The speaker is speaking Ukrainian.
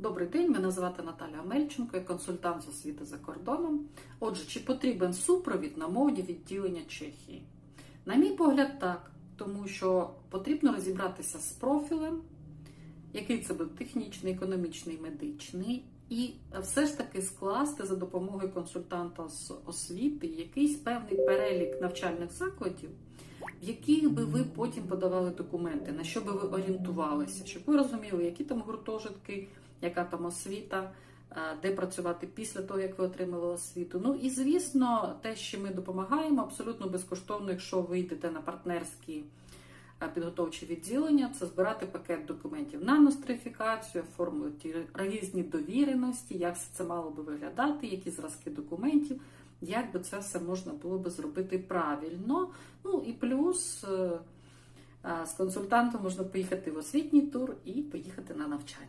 Добрий день, мене звати Наталя Мельченко, я консультант з освіти за кордоном. Отже, чи потрібен супровід на мовні відділення Чехії? На мій погляд, так, тому що потрібно розібратися з профілем, який це буде технічний, економічний, медичний, і все ж таки скласти за допомогою консультанта з освіти якийсь певний перелік навчальних закладів, в яких би ви потім подавали документи, на що би ви орієнтувалися, щоб ви розуміли, які там гуртожитки, яка там освіта, е, де працювати після того, як ви отримали освіту. Ну і звісно, те, що ми допомагаємо, абсолютно безкоштовно, якщо ви йдете на партнерські е, підготовчі відділення, це збирати пакет документів на нострифікацію, оформлювати різні довіреності, як це мало би виглядати, які зразки документів, як би це все можна було би зробити правильно. Ну і плюс е, е, з консультантом можна поїхати в освітній тур і поїхати на навчання.